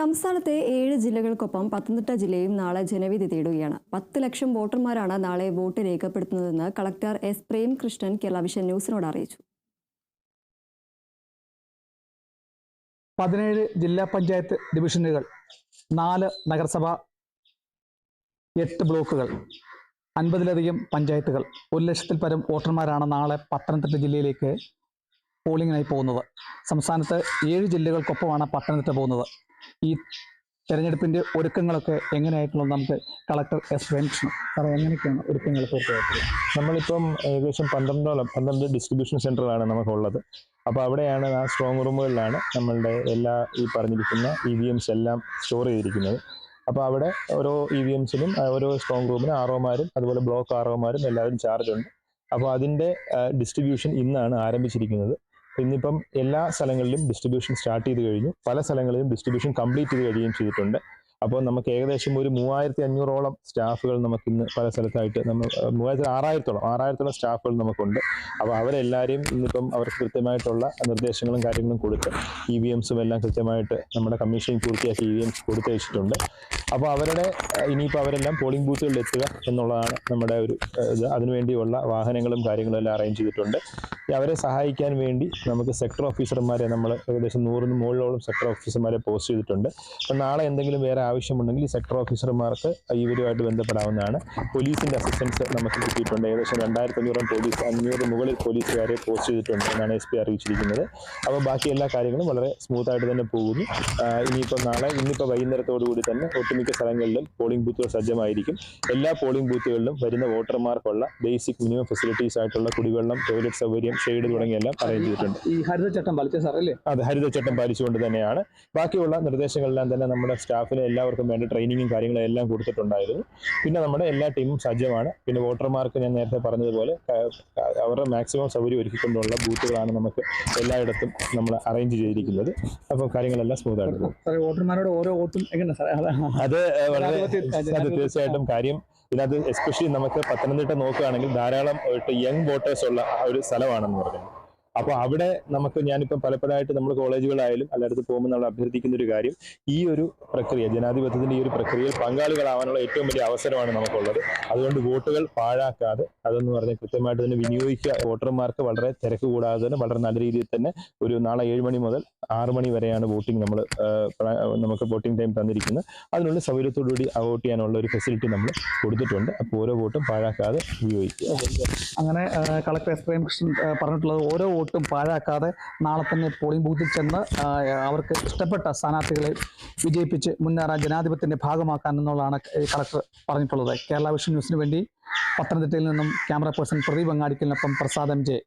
സംസ്ഥാനത്തെ ഏഴ് ജില്ലകൾക്കൊപ്പം പത്തനംതിട്ട ജില്ലയും നാളെ ജനവിധി തേടുകയാണ്. പത്ത് ലക്ഷം വോട്ടർമാരാണ് നാളെ vote രേഖപ്പെടുത്തുന്നതെന്ന് collector S Premkrishnan Kerala vision ന്യൂസിനോട് അറിയിച്ചു. പതിനേഴ് ജില്ലാ പഞ്ചായത്ത് ഡിവിഷനുകൾ നാല് നഗരസഭ എട്ട് ബ്ലോക്കുകൾ അൻപതിലധികം പഞ്ചായത്തുകൾ. ഒരു ലക്ഷത്തിൽ പരം വോട്ടർമാരാണ് നാളെ പത്തനംതിട്ട ജില്ലയിലേക്ക് പോളിംഗിനായി പോകുന്നത്. സംസ്ഥാനത്ത് ഏഴ് ജില്ലകൾക്കൊപ്പമാണ് പത്തനംതിട്ട പോകുന്നത്. ഈ തെരഞ്ഞെടുപ്പിന്റെ ഒരുക്കങ്ങളൊക്കെ എങ്ങനെയായിട്ടുള്ളത് നമുക്ക് കളക്ടർ എസ് പ്രേംകൃഷ്ണൻ സാറേ എങ്ങനെയൊക്കെയാണ് ഒരുക്കങ്ങൾ പൂർത്തിയായിട്ടുള്ളത് നമ്മളിപ്പം ഏകദേശം പന്ത്രണ്ടോളം പന്ത്രണ്ട് ഡിസ്ട്രിബ്യൂഷൻ സെന്ററാണ് നമുക്കുള്ളത്. അപ്പോൾ അവിടെയാണ് ആ സ്ട്രോങ് റൂമുകളിലാണ് നമ്മളുടെ എല്ലാ ഈ പറഞ്ഞിരിക്കുന്ന ഇ വി എംസ് എല്ലാം സ്റ്റോർ ചെയ്തിരിക്കുന്നത്. അപ്പോൾ അവിടെ ഓരോ ഇ വി എംസിനും ഓരോ സ്ട്രോങ് റൂമിനും ആർ ഒമാരും അതുപോലെ ബ്ലോക്ക് ആർ ഒമാരും എല്ലാവരും ചാർജ് ഉണ്ട്. അപ്പോൾ അതിന്റെ ഡിസ്ട്രിബ്യൂഷൻ ഇന്നാണ് ആരംഭിച്ചിരിക്കുന്നത്. ഇന്നിപ്പം എല്ലാ സ്ഥലങ്ങളിലും ഡിസ്ട്രിബ്യൂഷൻ സ്റ്റാർട്ട് ചെയ്ത് കഴിഞ്ഞു. പല സ്ഥലങ്ങളിലും ഡിസ്ട്രിബ്യൂഷൻ കംപ്ലീറ്റ് ചെയ്ത് കഴിയുകയും ചെയ്തിട്ടുണ്ട്. അപ്പോൾ നമുക്ക് ഏകദേശം ഒരു മൂവായിരത്തി അഞ്ഞൂറോളം സ്റ്റാഫുകൾ നമുക്ക് ഇന്ന് പല സ്ഥലത്തായിട്ട് നമ്മൾ മൂവായിരത്തി ആറായിരത്തോളം ആറായിരത്തോളം സ്റ്റാഫുകൾ നമുക്കുണ്ട്. അപ്പോൾ അവരെല്ലാവരെയും ഇന്നിപ്പം അവർക്ക് കൃത്യമായിട്ടുള്ള നിർദ്ദേശങ്ങളും കാര്യങ്ങളും കൊടുത്ത് ഇ വി എംസും എല്ലാം കൃത്യമായിട്ട് നമ്മുടെ കമ്മീഷൻ പൂർത്തിയാക്കി ഇ വി എംസ് കൊടുത്തു വെച്ചിട്ടുണ്ട്. അപ്പോൾ അവരുടെ ഇനിയിപ്പോൾ അവരെല്ലാം പോളിംഗ് ബൂത്തുകളിൽ എത്തുക എന്നുള്ളതാണ് നമ്മുടെ ഒരു ഇത്. അതിനുവേണ്ടിയുള്ള വാഹനങ്ങളും കാര്യങ്ങളും എല്ലാം അറേഞ്ച് ചെയ്തിട്ടുണ്ട്. അവരെ സഹായിക്കാൻ വേണ്ടി നമുക്ക് സെക്ടർ ഓഫീസർമാരെ നമ്മൾ ഏകദേശം നൂറിന് മുകളിലോളം സെക്ടർ ഓഫീസർമാരെ പോസ്റ്റ് ചെയ്തിട്ടുണ്ട്. അപ്പം നാളെ എന്തെങ്കിലും വേറെ ആവശ്യമുണ്ടെങ്കിൽ ഈ സെക്ടർ ഓഫീസർമാർക്ക് ഇവരുമായിട്ട് ബന്ധപ്പെടാവുന്നതാണ്. പോലീസിന്റെ അസിസ്റ്റൻസ് നമുക്ക് കിട്ടിയിട്ടുണ്ട്. ഏകദേശം രണ്ടായിരത്തി അഞ്ഞൂറോളം പോലീസ് അഞ്ഞൂറ് മുകളിൽ പോലീസുകാരെ പോസ്റ്റ് ചെയ്തിട്ടുണ്ട് എന്നാണ് എസ് പി അറിയിച്ചിരിക്കുന്നത്. അപ്പോൾ ബാക്കി എല്ലാ കാര്യങ്ങളും വളരെ സ്മൂത്തായിട്ട് തന്നെ പോകുന്നു. ഇനിയിപ്പോൾ നാളെ ഇന്നിപ്പോൾ വൈകുന്നേരത്തോടു കൂടി തന്നെ ഒട്ടുമിക്ക സ്ഥലങ്ങളിലും പോളിംഗ് ബൂത്തുകൾ സജ്ജമായിരിക്കും. എല്ലാ പോളിംഗ് ബൂത്തുകളിലും വരുന്ന വോട്ടർമാർക്കുള്ള ബേസിക് മിനിമം ഫെസിലിറ്റീസ് ആയിട്ടുള്ള കുടിവെള്ളം ടോയ്ലറ്റ് സൗകര്യം ഷെയ്ഡ് തുടങ്ങിയെല്ലാം അറേഞ്ച് ചെയ്തിട്ടുണ്ട്. ഈ ഹരിതചട്ടം പാലിച്ച സാർ അല്ലേ അത് ഹരിതചട്ടം പാലിച്ചുകൊണ്ട് തന്നെയാണ്. ബാക്കിയുള്ള നിർദ്ദേശങ്ങളെല്ലാം തന്നെ നമ്മുടെ സ്റ്റാഫിന് എല്ലാവർക്കും വേണ്ട ട്രെയിനിങ്ങും കാര്യങ്ങളും എല്ലാം കൊടുത്തിട്ടുണ്ടായിരുന്നു. പിന്നെ നമ്മുടെ എല്ലാ ടീമും സജ്ജമാണ്. പിന്നെ വോട്ടർമാർക്ക് ഞാൻ നേരത്തെ പറഞ്ഞതുപോലെ അവരുടെ മാക്സിമം സൗകര്യം ഒരുക്കിക്കൊണ്ടുള്ള ബൂത്തുകളാണ് നമുക്ക് എല്ലായിടത്തും നമ്മൾ അറേഞ്ച് ചെയ്തിരിക്കുന്നത്. അപ്പോൾ കാര്യങ്ങളെല്ലാം സ്മൂത്ത് ആയിട്ട് പോകും വോട്ടർമാരോട് ഓരോ വോട്ടും എങ്ങനെ അത് വളരെ തീർച്ചയായിട്ടും കാര്യം ഇതിനകത്ത് എസ്പെഷ്യലി നമുക്ക് പത്തനംതിട്ട നോക്കുകയാണെങ്കിൽ ധാരാളം യങ് വോട്ടേഴ്സ് ഉള്ള ഒരു സ്ഥലമാണെന്ന് പറയുന്നത്. അപ്പോൾ അവിടെ നമുക്ക് ഞാനിപ്പം പലപ്പോഴായിട്ട് നമ്മൾ കോളേജുകളായാലും എല്ലായിടത്ത് പോകുമ്പോൾ നമ്മൾ അഭ്യർത്ഥിക്കുന്ന ഒരു കാര്യം ഈ ഒരു പ്രക്രിയ ജനാധിപത്യത്തിന്റെ ഈ ഒരു പ്രക്രിയയിൽ പങ്കാളികളാവാനുള്ള ഏറ്റവും വലിയ അവസരമാണ് നമുക്കുള്ളത്. അതുകൊണ്ട് വോട്ടുകൾ പാഴാക്കാതെ അതെന്ന് പറഞ്ഞാൽ കൃത്യമായിട്ട് തന്നെ വിനിയോഗിക്കുക. വോട്ടർമാർക്ക് വളരെ തിരക്ക് കൂടാതെ തന്നെ വളരെ നല്ല രീതിയിൽ തന്നെ ഒരു നാളെ ഏഴ് മണി മുതൽ ആറ് മണി വരെയാണ് വോട്ടിംഗ് നമ്മൾ നമുക്ക് വോട്ടിംഗ് ടൈം തന്നിരിക്കുന്നത്. അതിനുള്ള സൗകര്യത്തോടുകൂടി വോട്ട് ചെയ്യാനുള്ള ഒരു ഫെസിലിറ്റി നമ്മൾ കൊടുത്തിട്ടുണ്ട്. അപ്പോൾ ഓരോ വോട്ടും പാഴാക്കാതെ ഉപയോഗിക്കുക അങ്ങനെ കളക്ടർ എസ് പറഞ്ഞിട്ടുള്ളത് ഓരോ വോട്ടും പാഴാക്കാതെ നാളെ തന്നെ പോളിംഗ് ബൂത്തിൽ ചെന്ന് അവർക്ക് ഇഷ്ടപ്പെട്ട സ്ഥാനാർത്ഥികളെ വിജയിപ്പിച്ച് മുന്നേറാൻ ജനാധിപത്യത്തിന്റെ ഭാഗമാക്കാൻ എന്നുള്ളതാണ് കളക്ടർ പറഞ്ഞിട്ടുള്ളത്. കേരള വിഷൻ ന്യൂസിന് വേണ്ടി പത്തനംതിട്ടയിൽ നിന്നും ക്യാമറ പേഴ്സൺ പ്രദീപ് അങ്ങാടിക്കലിനൊപ്പം പ്രസാദ് ജെ.